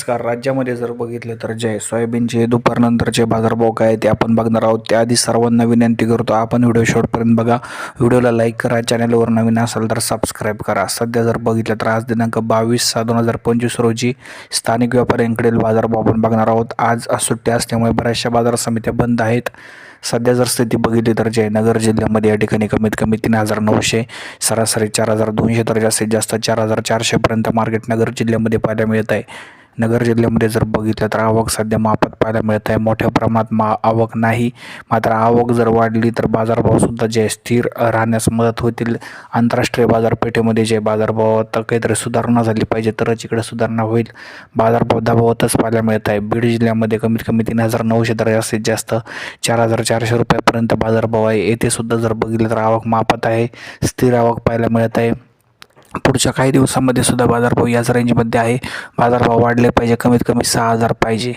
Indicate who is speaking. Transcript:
Speaker 1: नमस्कार. राज्यामध्ये जर बघितलं तर जे सोयाबीनचे दुपारनंतरचे बाजारभाव काय ते आपण बघणार आहोत. त्याआधी सर्वांना विनंती करतो आपण व्हिडिओ शॉर्टपर्यंत बघा. व्हिडिओला लाईक करा चॅनलवर नवीन असाल तर सबस्क्राईब करा. सध्या जर बघितलं तर आज दिनांक बावीस सहा दोन हजार पंचवीस रोजी स्थानिक व्यापाऱ्यांकडील बाजारभाव आपण बघणार आहोत. आज सुट्ट्या असल्यामुळे बऱ्याचशा बाजार समित्या बंद आहेत. सध्या जर स्थिती बघितली तर जयनगर जिल्ह्यामध्ये या ठिकाणी कमीत कमी तीन हजार नऊशे सरासरी चार हजार दोनशे तर जास्तीत जास्त चार हजार चारशेपर्यंत मार्केट नगर जिल्ह्यामध्ये पाहायला मिळत आहे. नगर जिल्ह्यामध्ये जर बघितलं तर आवक सध्या मापात पाहायला मिळत आहे. मोठ्या प्रमाणात मा आवक नाही मात्र आवक जर वाढली तर बाजारभावसुद्धा जे स्थिर राहण्यास मदत होतील. आंतरराष्ट्रीय बाजारपेठेमध्ये जे बाजारभावात काहीतरी सुधारणा झाली पाहिजे तरच इकडे सुधारणा होईल. बाजारभाव दबावातच पाहायला मिळत आहे. बीड जिल्ह्यामध्ये कमीत कमी तीन हजार नऊशे तर जास्तीत जास्त चार हजार चारशे रुपयापर्यंत बाजारभाव आहे. येथे सुद्धा जर बघितलं तर आवक मापात आहे. स्थिर आवक पाहायला मिळत आहे. पुढच्या काही दिवसामध्ये सुद्धा बाजारभाव याच रेंजमध्ये आहे. बाजारभाव वाढले पाहिजे कमीत कमी सहा हजार पाहिजे.